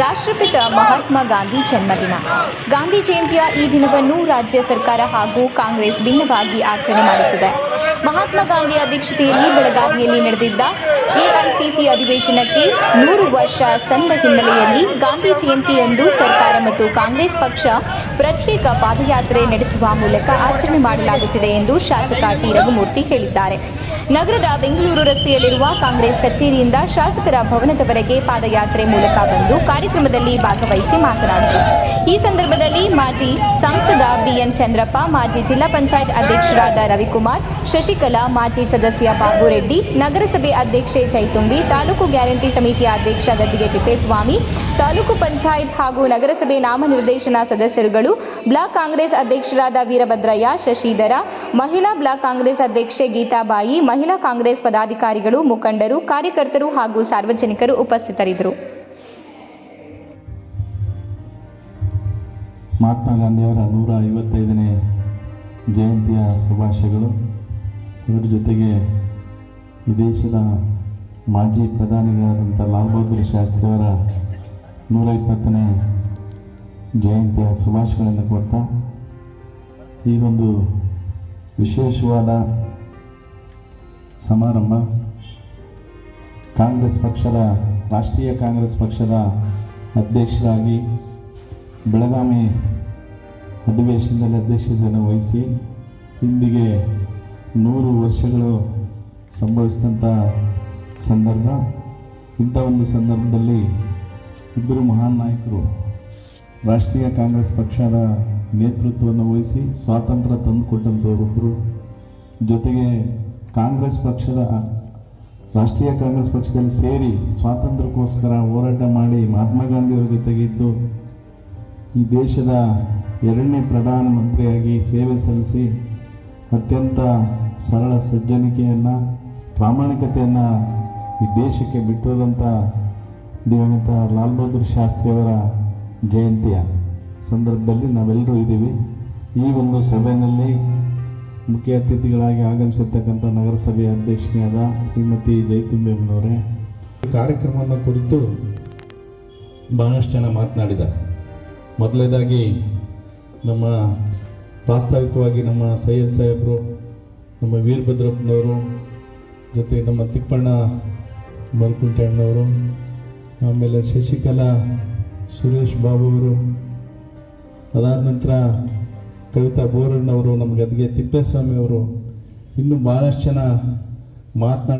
ರಾಷ್ಟ್ರಪಿತ ಮಹಾತ್ಮ ಗಾಂಧಿ ಜನ್ಮದಿನ. ಗಾಂಧಿ ಜಯಂತಿಯ ಈ ದಿನವನ್ನು ರಾಜ್ಯ ಸರ್ಕಾರ ಹಾಗೂ ಕಾಂಗ್ರೆಸ್ ಭಿನ್ನವಾಗಿ ಆಚರಣೆ ಮಾಡುತ್ತಿದೆ. ಮಹಾತ್ಮ ಗಾಂಧಿ ಅಧ್ಯಕ್ಷತೆಯಲ್ಲಿ ಬೆಳಗಾವಿಯಲ್ಲಿ ನಡೆದಿದ್ದ ಎಐಸಿಸಿ ಅಧಿವೇಶನಕ್ಕೆ ನೂರು ವರ್ಷ ಸಂದ ಹಿನ್ನೆಲೆಯಲ್ಲಿ ಗಾಂಧಿ ಜಯಂತಿಯಂದು ಸರ್ಕಾರ ಮತ್ತು ಕಾಂಗ್ರೆಸ್ ಪಕ್ಷ ಪ್ರತ್ಯೇಕ ಪಾದಯಾತ್ರೆ ನಡೆಸುವ ಮೂಲಕ ಆಚರಣೆ ಮಾಡಲಾಗುತ್ತಿದೆ ಎಂದು ಶಾಸಕ ಟಿ. ರಘುಮೂರ್ತಿ ಹೇಳಿದ್ದಾರೆ. ನಗರದ ಬೆಂಗಳೂರು ರಸ್ತೆಯಲ್ಲಿರುವ ಕಾಂಗ್ರೆಸ್ ಕಚೇರಿಯಿಂದ ಶಾಸಕರ ಭವನದವರೆಗೆ ಪಾದಯಾತ್ರೆ ಮೂಲಕ ಬಂದು ಕಾರ್ಯಕ್ರಮದಲ್ಲಿ ಭಾಗವಹಿಸಿ ಮಾತನಾಡಿದರು. ಈ ಸಂದರ್ಭದಲ್ಲಿ ಮಾಜಿ ಸಂಸದ ಬಿಎನ್ ಚಂದ್ರಪ್ಪ, ಮಾಜಿ ಜಿಲ್ಲಾ ಪಂಚಾಯತ್ ಅಧ್ಯಕ್ಷರಾದ ರವಿಕುಮಾರ್, ಶಶಿಕಲಾ, ಮಾಜಿ ಸದಸ್ಯ ಬಾಬುರೆಡ್ಡಿ ನಗರಸಭೆ ಅಧ್ಯಕ್ಷೆ ಚೈತುಂಬಿ, ತಾಲೂಕು ಗ್ಯಾರಂಟಿ ಸಮಿತಿಯ ಅಧ್ಯಕ್ಷ ಗದ್ದಿಗೆ ತಿಪ್ಪೇಸ್ವಾಮಿ ತಾಲೂಕು ಪಂಚಾಯತ್ ಹಾಗೂ ನಗರಸಭೆ ನಾಮನಿರ್ದೇಶನ ಸದಸ್ಯರುಗಳು, ಬ್ಲಾಕ್ ಕಾಂಗ್ರೆಸ್ ಅಧ್ಯಕ್ಷರಾದ ವೀರಭದ್ರಯ್ಯ, ಶಶಿಧರ, ಮಹಿಳಾ ಬ್ಲಾಕ್ ಕಾಂಗ್ರೆಸ್ ಅಧ್ಯಕ್ಷೆ ಗೀತಾಬಾಯಿ, ಮಹಿಳಾ ಕಾಂಗ್ರೆಸ್ ಪದಾಧಿಕಾರಿಗಳು, ಮುಖಂಡರು, ಕಾರ್ಯಕರ್ತರು ಹಾಗೂ ಸಾರ್ವಜನಿಕರು ಉಪಸ್ಥಿತರಿದ್ದರು. ಮಹಾತ್ಮ ಗಾಂಧಿಯವರ ನೂರ ಐವತ್ತೈದನೇ ಜಯಂತಿಯ ಶುಭಾಶಯಗಳು. ಅದರ ಜೊತೆಗೆ ವಿದೇಶದ ದೇಶದ ಮಾಜಿ ಪ್ರಧಾನಿಗಳಾದಂಥ ಲಾಲ್ ಬಹದ್ದೂರ್ ಶಾಸ್ತ್ರಿಯವರ ನೂರ ಇಪ್ಪತ್ತನೇ ಜಯಂತಿಯ ಶುಭಾಶಯಗಳನ್ನು ಕೊಡ್ತಾ ಈ ಒಂದು ವಿಶೇಷವಾದ ಸಮಾರಂಭ ಕಾಂಗ್ರೆಸ್ ಪಕ್ಷದ, ರಾಷ್ಟ್ರೀಯ ಕಾಂಗ್ರೆಸ್ ಪಕ್ಷದ ಅಧ್ಯಕ್ಷರಾಗಿ ಬೆಳಗಾವಿ ಅಧಿವೇಶನದಲ್ಲಿ ಅಧ್ಯಕ್ಷತೆಯನ್ನು ವಹಿಸಿ ಇಂದಿಗೆ ನೂರು ವರ್ಷಗಳು ಸಂಭವಿಸಿದಂಥ ಸಂದರ್ಭ. ಇಂಥ ಒಂದು ಸಂದರ್ಭದಲ್ಲಿ ಇಬ್ಬರು ಮಹಾನ್ ನಾಯಕರು ರಾಷ್ಟ್ರೀಯ ಕಾಂಗ್ರೆಸ್ ಪಕ್ಷದ ನೇತೃತ್ವವನ್ನು ವಹಿಸಿ ಸ್ವಾತಂತ್ರ್ಯ ತಂದುಕೊಟ್ಟಂಥವರೊಬ್ಬರು. ಜೊತೆಗೆ ಕಾಂಗ್ರೆಸ್ ಪಕ್ಷದ, ರಾಷ್ಟ್ರೀಯ ಕಾಂಗ್ರೆಸ್ ಪಕ್ಷದಲ್ಲಿ ಸೇರಿ ಸ್ವಾತಂತ್ರ್ಯಕ್ಕೋಸ್ಕರ ಹೋರಾಟ ಮಾಡಿ ಮಹಾತ್ಮ ಗಾಂಧಿಯವರ ಜೊತೆಗಿದ್ದು ಈ ದೇಶದ ಎರಡನೇ ಪ್ರಧಾನಮಂತ್ರಿಯಾಗಿ ಸೇವೆ ಸಲ್ಲಿಸಿ ಅತ್ಯಂತ ಸರಳ ಸಜ್ಜನಿಕೆಯನ್ನು ಪ್ರಾಮಾಣಿಕತೆಯನ್ನು ಈ ದೇಶಕ್ಕೆ ಬಿಟ್ಟೋದಂಥ ದಿವಂಗತ ಲಾಲ್ ಬಹದ್ದೂರ್ ಶಾಸ್ತ್ರಿಯವರ ಜಯಂತಿಯ ಸಂದರ್ಭದಲ್ಲಿ ನಾವೆಲ್ಲರೂ ಇದ್ದೀವಿ. ಈ ಒಂದು ಸಭೆಯಲ್ಲಿ ಮುಖ್ಯ ಅತಿಥಿಗಳಾಗಿ ಆಗಮಿಸಿರ್ತಕ್ಕಂಥ ನಗರಸಭೆಯ ಅಧ್ಯಕ್ಷೆಯಾದ ಶ್ರೀಮತಿ ಜಯತುಂಬೆಮ್ಮನವರೇ ಕಾರ್ಯಕ್ರಮವನ್ನು ಕುರಿತು ಬಹಳಷ್ಟು ಜನ ಮಾತನಾಡಿದ ಮೊದಲನೇದಾಗಿ ನಮ್ಮ ಪ್ರಾಸ್ತಾವಿಕವಾಗಿ ನಮ್ಮ ಸೈಯದ್ ಸಾಹೇಬರು, ನಮ್ಮ ವೀರಭದ್ರಪ್ಪನವರು, ಜೊತೆ ನಮ್ಮ ತಿಪ್ಪಣ್ಣ ಮಲ್ಕುಂಟೆ ಅಣ್ಣವರು ಆಮೇಲೆ ಶಶಿಕಲಾ, ಸುರೇಶ್ ಬಾಬು ಅವರು ಅದಾದ ನಂತರ ಕವಿತಾ ಬೋರಣ್ಣವರು, ನಮಗೆ ಅದಕ್ಕೆ ತಿಪ್ಪೇಸ್ವಾಮಿ ಅವರು ಇನ್ನೂ ಭಾಳಷ್ಟು ಜನ ಮಾತನಾಡಿ